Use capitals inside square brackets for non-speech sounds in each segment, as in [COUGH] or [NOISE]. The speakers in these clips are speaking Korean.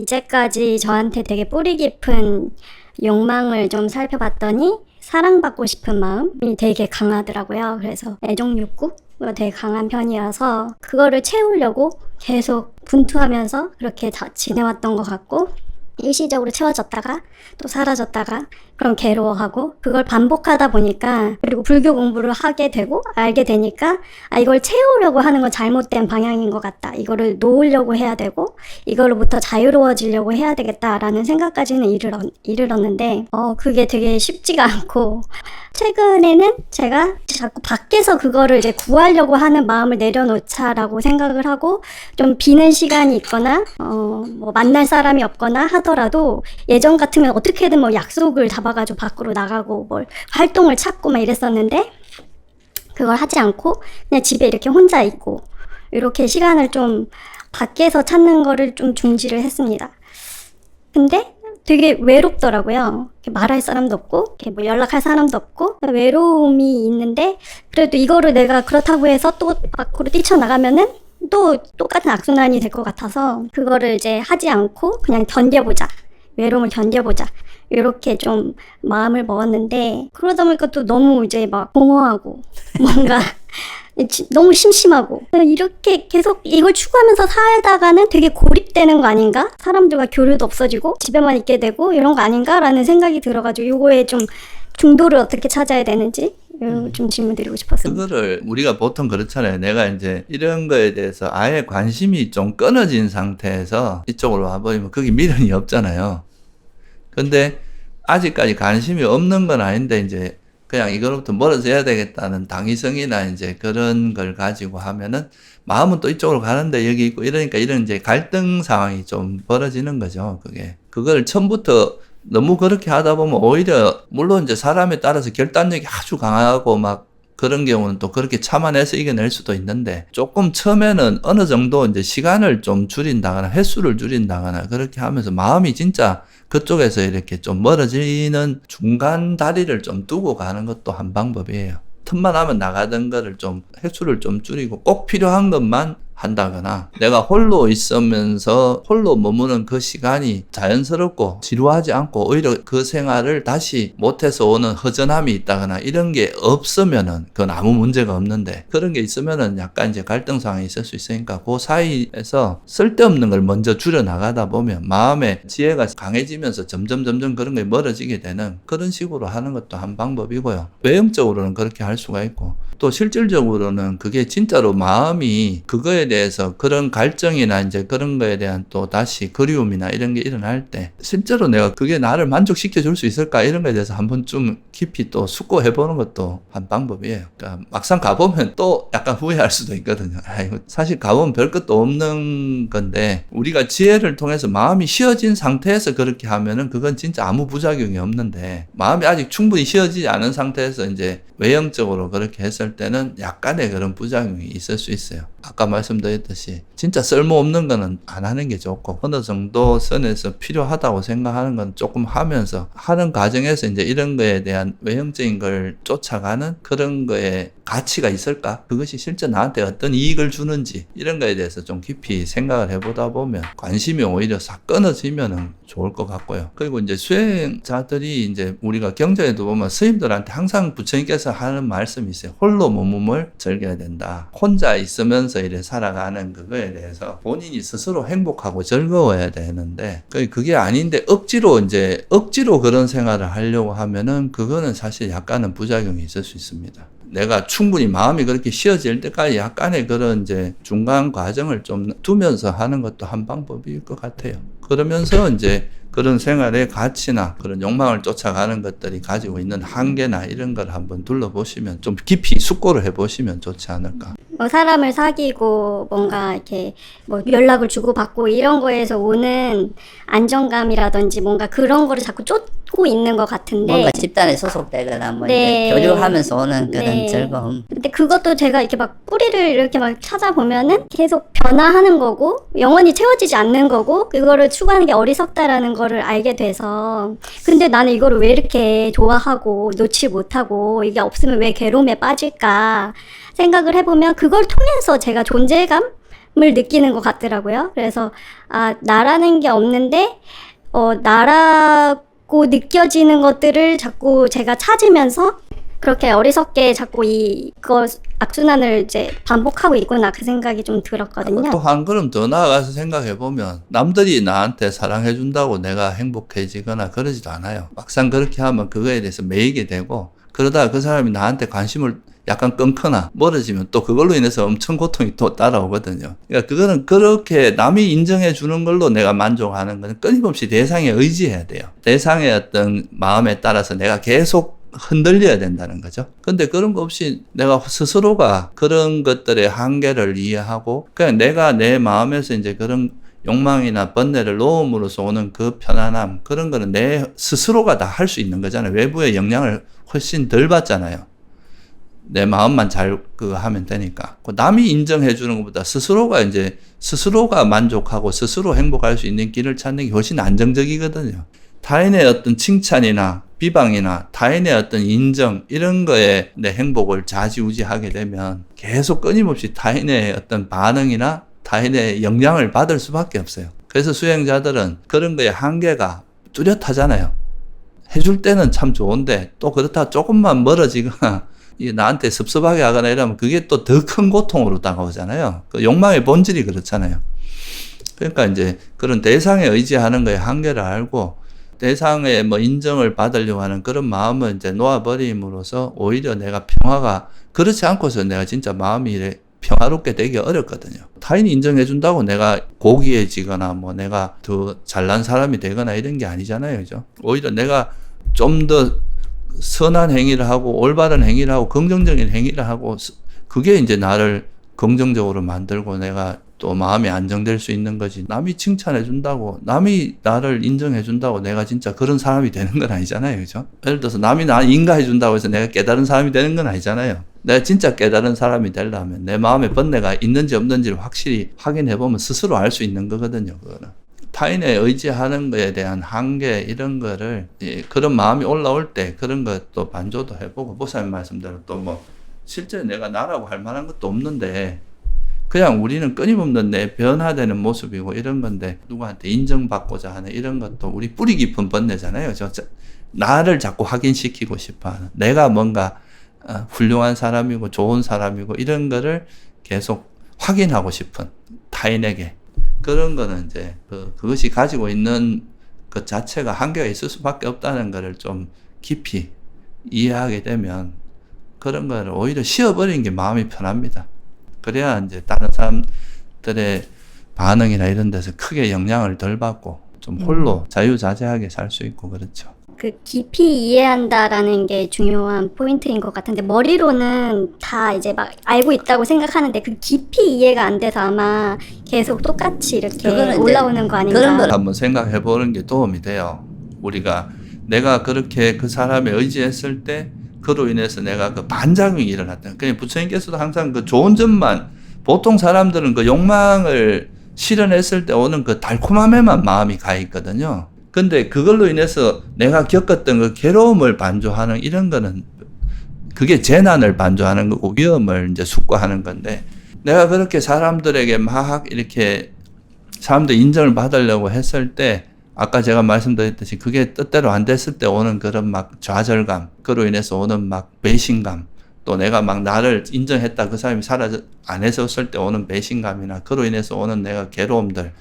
이제까지 저한테 되게 뿌리 깊은 욕망을 좀 살펴봤더니 사랑받고 싶은 마음이 되게 강하더라고요. 그래서 애정 욕구가 되게 강한 편이어서 그거를 채우려고 계속 분투하면서 그렇게 다 지내왔던 것 같고 일시적으로 채워졌다가 또 사라졌다가 그럼 괴로워하고 그걸 반복하다 보니까 그리고 불교 공부를 하게 되고 알게 되니까 아 이걸 채우려고 하는 건 잘못된 방향인 것 같다. 이거를 놓으려고 해야 되고 이걸로부터 자유로워지려고 해야 되겠다라는 생각까지는 이르렀, 이르렀는데 어 그게 되게 쉽지가 않고 최근에는 제가 자꾸 밖에서 그거를 이제 구하려고 하는 마음을 내려놓자라고 생각을 하고 좀 비는 시간이 있거나 어뭐 만날 사람이 없거나 하더라도 예전 같으면 어떻게든 뭐 약속을 잡아 가지고 밖으로 나가고 뭘 활동을 찾고 막 이랬었는데 그걸 하지 않고 그냥 집에 이렇게 혼자 있고 이렇게 시간을 좀 밖에서 찾는 거를 좀 중지를 했습니다. 근데 되게 외롭더라고요. 말할 사람도 없고, 뭐 연락할 사람도 없고, 외로움이 있는데, 그래도 이거를 내가 그렇다고 해서 또 밖으로 뛰쳐나가면은 또 똑같은 악순환이 될 것 같아서, 그거를 이제 하지 않고 그냥 견뎌보자. 외로움을 견뎌보자. 이렇게 좀 마음을 먹었는데, 그러다 보니까 또 너무 이제 막 공허하고, [LAUGHS] 뭔가 지- 너무 심심하고 이렇게 계속 이걸 추구하면서 살다가는 되게 고립되는 거 아닌가? 사람들과 교류도 없어지고 집에만 있게 되고 이런 거 아닌가라는 생각이 들어가지고 요거에 좀 중도를 어떻게 찾아야 되는지 요좀 질문 드리고 싶었습니다. 그거를 우리가 보통 그렇잖아요. 내가 이제 이런 거에 대해서 아예 관심이 좀 끊어진 상태에서 이쪽으로 와버리면 거기 미련이 없잖아요. 근데 아직까지 관심이 없는 건 아닌데 이제 그냥 이거로부터 멀어져야 되겠다는 당위성이나 이제 그런 걸 가지고 하면은 마음은 또 이쪽으로 가는데 여기 있고 이러니까 이런 이제 갈등 상황이 좀 벌어지는 거죠. 그게. 그걸 처음부터 너무 그렇게 하다 보면 오히려 물론 이제 사람에 따라서 결단력이 아주 강하고 막 그런 경우는 또 그렇게 참아내서 이겨낼 수도 있는데 조금 처음에는 어느 정도 이제 시간을 좀 줄인다거나 횟수를 줄인다거나 그렇게 하면서 마음이 진짜 그쪽에서 이렇게 좀 멀어지는 중간 다리를 좀 두고 가는 것도 한 방법이에요. 틈만 하면 나가던 거를 좀 횟수를 좀 줄이고 꼭 필요한 것만 한다거나 내가 홀로 있으면서 홀로 머무는 그 시간이 자연스럽고 지루하지 않고 오히려 그 생활을 다시 못해서 오는 허전함이 있다거나 이런 게 없으면은 그건 아무 문제가 없는데 그런 게 있으면은 약간 이제 갈등 상황이 있을 수 있으니까 그 사이에서 쓸데없는 걸 먼저 줄여 나가다 보면 마음의 지혜가 강해지면서 점점 점점 그런 게 멀어지게 되는 그런 식으로 하는 것도 한 방법이고요. 외형적으로는 그렇게 할 수가 있고 또 실질적으로는 그게 진짜로 마음이 그거에 대해서 그런 갈증이나 이제 그런 거에 대한 또 다시 그리움이나 이런 게 일어날 때 실제로 내가 그게 나를 만족시켜 줄 수 있을까 이런 거에 대해서 한번 좀 깊이 또 숙고해 보는 것도 한 방법이에요. 그러니까 막상 가보면 또 약간 후회할 수도 있거든요. 아이고 사실 가보면 별 것도 없는 건데 우리가 지혜를 통해서 마음이 쉬어진 상태에서 그렇게 하면은 그건 진짜 아무 부작용이 없는데 마음이 아직 충분히 쉬어지지 않은 상태에서 이제 외형적으로 그렇게 했을 때는 약간의 그런 부작용이 있을 수 있어요. 아까 말씀드렸듯이 진짜 쓸모없는 거는 안 하는 게 좋고 어느 정도 선에서 필요하다고 생각하는 건 조금 하면서 하는 과정에서 이제 이런 거에 대한 외형적인 걸 쫓아가는 그런 거에 가치가 있을까? 그것이 실제 나한테 어떤 이익을 주는지 이런 거에 대해서 좀 깊이 생각을 해보다 보면 관심이 오히려 싹 끊어지면은 좋을 것 같고요. 그리고 이제 수행자들이 이제 우리가 경전에도 보면 스님들한테 항상 부처님께서 하는 말씀이 있어요. 홀로 몸을 즐겨야 된다. 혼자 있으면서 이래 살아가는 그거에 대해서 본인이 스스로 행복하고 즐거워야 되는데 그- 그게 아닌데 억지로 이제 억지로 그런 생활을 하려고 하면은 그거는 사실 약간은 부작용이 있을 수 있습니다. 내가 충분히 마음이 그렇게 쉬어질 때까지 약간의 그런 이제 중간 과정을 좀 두면서 하는 것도 한 방법일 것 같아요. 그러면서 이제 그런 생활의 가치나 그런 욕망을 쫓아가는 것들이 가지고 있는 한계나 이런 걸 한번 둘러보시면 좀 깊이 숙고를 해보시면 좋지 않을까. 뭐 사람을 사귀고 뭔가 이렇게 뭐 연락을 주고받고 이런 거에서 오는 안정감이라든지 뭔가 그런 거를 자꾸 쫓 고 있는 것 같은데 뭔가 집단에 소속되거나 뭐 네. 이제 교류하면서 오는 그런 네. 즐거움. 근데 그것도 제가 이렇게 막 뿌리를 이렇게 막 찾아보면은 계속 변화하는 거고 영원히 채워지지 않는 거고 그거를 추구하는 게 어리석다라는 거를 알게 돼서 근데 나는 이거를 왜 이렇게 좋아하고 놓지 못하고 이게 없으면 왜 괴로움에 빠질까 생각을 해보면 그걸 통해서 제가 존재감 느끼는 것 같더라고요. 그래서 아 나라는 게 없는데 어 나라 고 느껴지는 것들을 자꾸 제가 찾으면서 그렇게 어리석게 자꾸 이거 악순환을 이제 반복하고 있구나 그 생각이 좀 들었거든요. 또 한 걸음 더 나아가서 생각해 보면 남들이 나한테 사랑해 준다고 내가 행복해지거나 그러지도 않아요. 막상 그렇게 하면 그거에 대해서 매이게 되고 그러다가 그 사람이 나한테 관심을 약간 끊거나 멀어지면 또 그걸로 인해서 엄청 고통이 또 따라오거든요. 그러니까 그거는 그렇게 남이 인정해 주는 걸로 내가 만족하는 건 끊임없이 대상에 의지해야 돼요. 대상의 어떤 마음에 따라서 내가 계속 흔들려야 된다는 거죠. 근데 그런 거 없이 내가 스스로가 그런 것들의 한계를 이해하고 그냥 내가 내 마음에서 이제 그런 욕망이나 번뇌를 놓음으로써 오는 그 편안함 그런 거는 내 스스로가 다 할 수 있는 거잖아요. 외부의 영향을 훨씬 덜 받잖아요. 내 마음만 잘 그 하면 되니까. 그 남이 인정해 주는 것보다 스스로가 이제 스스로가 만족하고 스스로 행복할 수 있는 길을 찾는 게 훨씬 안정적이거든요. 타인의 어떤 칭찬이나 비방이나 타인의 어떤 인정 이런 거에 내 행복을 좌지우지하게 되면 계속 끊임없이 타인의 어떤 반응이나 타인의 영향을 받을 수밖에 없어요. 그래서 수행자들은 그런 거에 한계가 뚜렷하잖아요. 해줄 때는 참 좋은데 또 그렇다 조금만 멀어지거나 이 나한테 섭섭하게 하거나 이러면 그게 또 더 큰 고통으로 다가오잖아요. 그 욕망의 본질이 그렇잖아요. 그러니까 이제 그런 대상에 의지하는 거에 한계를 알고 대상의 뭐 인정을 받으려고 하는 그런 마음을 이제 놓아버림으로써 오히려 내가 평화가 그렇지 않고서 내가 진짜 마음이 이래 평화롭게 되기 어렵거든요. 타인이 인정해준다고 내가 고귀해지거나 뭐 내가 더 잘난 사람이 되거나 이런 게 아니잖아요. 그죠? 오히려 내가 좀더 선한 행위를 하고 올바른 행위를 하고 긍정적인 행위를 하고 스- 그게 이제 나를 긍정적으로 만들고 내가 또 마음이 안정될 수 있는 거지. 남이 칭찬해 준다고, 남이 나를 인정해 준다고 내가 진짜 그런 사람이 되는 건 아니잖아요. 그죠? 예를 들어서 남이 나 인가해 준다고 해서 내가 깨달은 사람이 되는 건 아니잖아요. 내가 진짜 깨달은 사람이 되려면 내 마음에 번뇌가 있는지 없는지를 확실히 확인해 보면 스스로 알 수 있는 거거든요. 그거는. 타인에 의지하는 거에 대한 한계 이런 거를 예, 그런 마음이 올라올 때 그런 것도 반조도 해보고 보살님 말씀대로 또 뭐 실제 내가 나라고 할 만한 것도 없는데 그냥 우리는 끊임없는 내 변화되는 모습이고 이런 건데 누구한테 인정받고자 하는 이런 것도 우리 뿌리 깊은 번뇌잖아요. 저, 저 나를 자꾸 확인시키고 싶어하는 내가 뭔가 어, 훌륭한 사람이고 좋은 사람이고 이런 거를 계속 확인하고 싶은 타인에게 그런 거는 이제 그, 그것이 가지고 있는 것 자체가 한계가 있을 수밖에 없다는 거를 좀 깊이 이해하게 되면 그런 거를 오히려 쉬어버리는 게 마음이 편합니다. 그래야 이제 다른 사람들의 반응이나 이런 데서 크게 영향을 덜 받고 좀 홀로 자유자재하게 살 수 있고 그렇죠. 그 깊이 이해한다라는 게 중요한 포인트인 것 같은데 머리로는 다 이제 막 알고 있다고 생각하는데 그 깊이 이해가 안 돼서 아마 계속 똑같이 이렇게 이제 올라오는 거 아닌가. 그런 걸 한번 생각해 보는 게 도움이 돼요. 우리가 내가 그렇게 그 사람에 의지했을 때 그로 인해서 내가 그 반작용이 일어났다. 그냥 부처님께서도 항상 그 좋은 점만 보통 사람들은 그 욕망을 실현했을 때 오는 그 달콤함에만 마음이 가 있거든요. 근데 그걸로 인해서 내가 겪었던 그 괴로움을 반조하는 이런 거는 그게 재난을 반조하는 거고 위험을 이제 숙고하는 건데 내가 그렇게 사람들에게 막 이렇게 사람들 인정을 받으려고 했을 때 아까 제가 말씀드렸듯이 그게 뜻대로 안 됐을 때 오는 그런 막 좌절감, 그로 인해서 오는 막 배신감, 또 내가 막 나를 인정했다 그 사람이 사라져 안 했었을 때 오는 배신감이나 그로 인해서 오는 내가 괴로움들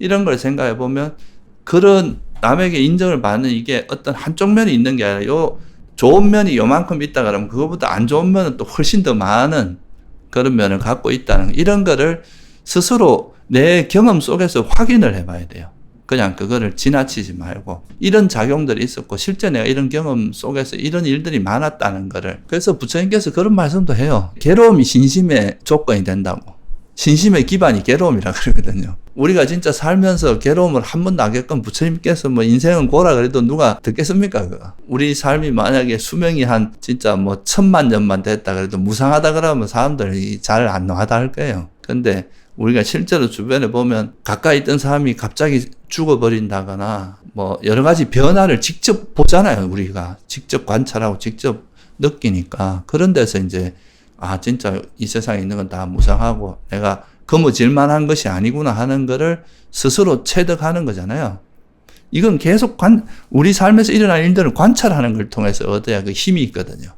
이런 걸 생각해 보면 그런 남에게 인정을 받는 이게 어떤 한쪽 면이 있는 게 아니라 요 좋은 면이 요만큼 있다 그러면 그거보다 안 좋은 면은 또 훨씬 더 많은 그런 면을 갖고 있다는 이런 거를 스스로 내 경험 속에서 확인을 해봐야 돼요. 그냥 그거를 지나치지 말고 이런 작용들이 있었고 실제 내가 이런 경험 속에서 이런 일들이 많았다는 거를 그래서 부처님께서 그런 말씀도 해요. 괴로움이 신심의 조건이 된다고. 신심의 기반이 괴로움이라 그러거든요. 우리가 진짜 살면서 괴로움을 한 번도 안 겪은 부처님께서 뭐 인생은 고라 그래도 누가 듣겠습니까? 그거. 우리 삶이 만약에 수명이 한 진짜 뭐 천만 년만 됐다 그래도 무상하다 그러면 사람들이 잘안 노하다 할 거예요. 근데 우리가 실제로 주변에 보면 가까이 있던 사람이 갑자기 죽어버린다거나 뭐 여러 가지 변화를 직접 보잖아요. 우리가 직접 관찰하고 직접 느끼니까 그런 데서 이제 아 진짜 이 세상에 있는 건 다 무상하고 내가 거머쥘 만한 것이 아니구나 하는 거를 스스로 체득하는 거잖아요. 이건 계속 관, 우리 삶에서 일어나는 일들을 관찰하는 걸 통해서 얻어야 그 힘이 있거든요.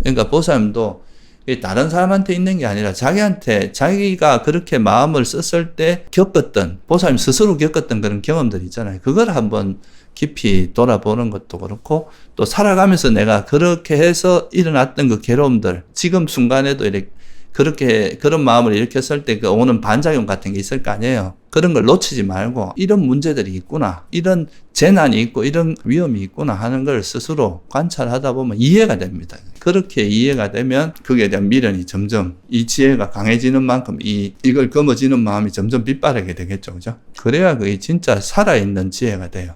그러니까 보살님도 이 다른 사람한테 있는 게 아니라 자기한테 자기가 그렇게 마음을 썼을 때 겪었던 보살님 스스로 겪었던 그런 경험들 있잖아요. 그걸 한번 깊이 돌아보는 것도 그렇고 또 살아가면서 내가 그렇게 해서 일어났던 그 괴로움들 지금 순간에도 이렇게 그렇게 그런 마음을 일으켰을 때 그 오는 반작용 같은 게 있을 거 아니에요. 그런 걸 놓치지 말고 이런 문제들이 있구나. 이런 재난이 있고 이런 위험이 있구나 하는 걸 스스로 관찰하다 보면 이해가 됩니다. 그렇게 이해가 되면 거기에 대한 미련이 점점 이 지혜가 강해지는 만큼 이 이걸 거머쥐는 마음이 점점 빛바라게 되겠죠. 그죠? 그래야 그게 진짜 살아있는 지혜가 돼요.